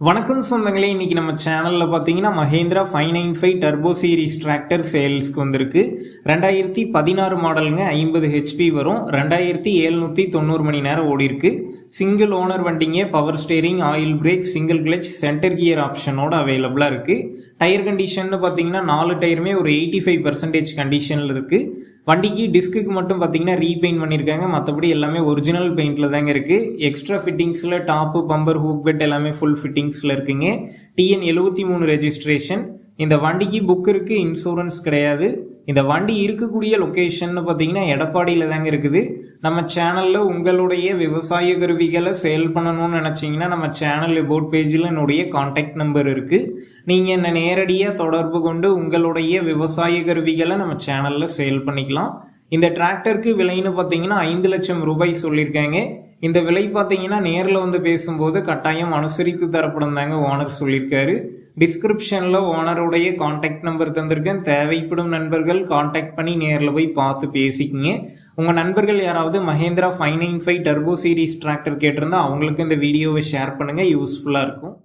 வணக்கம் சொந்தங்களே இன்றைக்கி நம்ம சேனலில் பார்த்தீங்கன்னா Mahindra five nine five turbo series tractor சேல்ஸ்க்கு வந்திருக்கு. ரெண்டாயிரத்தி பதினாறு மாடலுங்க ஐம்பது ஹெச்பி வரும். ரெண்டாயிரத்தி ஏழ்நூற்றி தொண்ணூறு மணி நேரம் ஓடிருக்கு சிங்கிள் ஓனர் வண்டிங்க power steering oil brake single clutch centre gear ஆப்ஷனோட அவைலபிளாக இருக்குது டயர் கண்டிஷன் பார்த்தீங்கன்னா நாலு டயருமே ஒரு எயிட்டி ஃபைவ் பர்சன்டேஜ் கண்டிஷனில் இருக்குது வண்டிக்கு டிஸ்க்குக்கு மட்டும் பார்த்தீங்கன்னா ரீபெயிண்ட் பண்ணியிருக்காங்க மற்றபடி எல்லாமே ஒரிஜினல் பெயிண்டில் தாங்க இருக்குது எக்ஸ்ட்ரா ஃபிட்டிங்ஸில் டாப்பு பம்பர் ஹூக் பெட் எல்லாமே ஃபுல் ஃபிட்டிங்ஸில் இருக்குங்க. டிஎன் எழுபத்தி மூணு ரெஜிஸ்ட்ரேஷன் இந்த வண்டிக்கு புக் இருக்குது இன்சூரன்ஸ் கிடையாது. இந்த வண்டி இருக்கக்கூடிய லொக்கேஷன் பார்த்தீங்கன்னா எடப்பாடியில் தாங்க இருக்குது. நம்ம சேனலில் உங்களுடைய விவசாய கருவிகளை சேல் பண்ணணும்னு நினச்சிங்கன்னா நம்ம சேனல் போட் பேஜில் என்னுடைய காண்டாக்ட் நம்பர் இருக்குது நீங்கள் என்னை நேரடியாக தொடர்பு கொண்டு உங்களுடைய விவசாய கருவிகளை நம்ம சேனலில் சேல் பண்ணிக்கலாம். இந்த டிராக்டருக்கு விலைன்னு பார்த்தீங்கன்னா ஐந்து லட்சம் ரூபாய் சொல்லியிருக்காங்க. இந்த விலை பார்த்தீங்கன்னா நேரில் வந்து பேசும்போது கட்டாயம் அனுசரித்து தரப்படும் தாங்க ஓனர் சொல்லியிருக்காரு. டிஸ்கிரிப்ஷனில் ஓனருடைய காண்டாக்ட் நம்பர் தந்திருக்கேன். தேவைப்படும் நண்பர்கள் காண்டாக்ட் பண்ணி நேரில் போய் பார்த்து பேசிக்கிங்க. உங்கள் நண்பர்கள் யாராவது Mahindra five nine five turbo series tractor கேட்டிருந்தா அவங்களுக்கு இந்த வீடியோவை ஷேர் பண்ணுங்கள் யூஸ்ஃபுல்லாக இருக்கும்.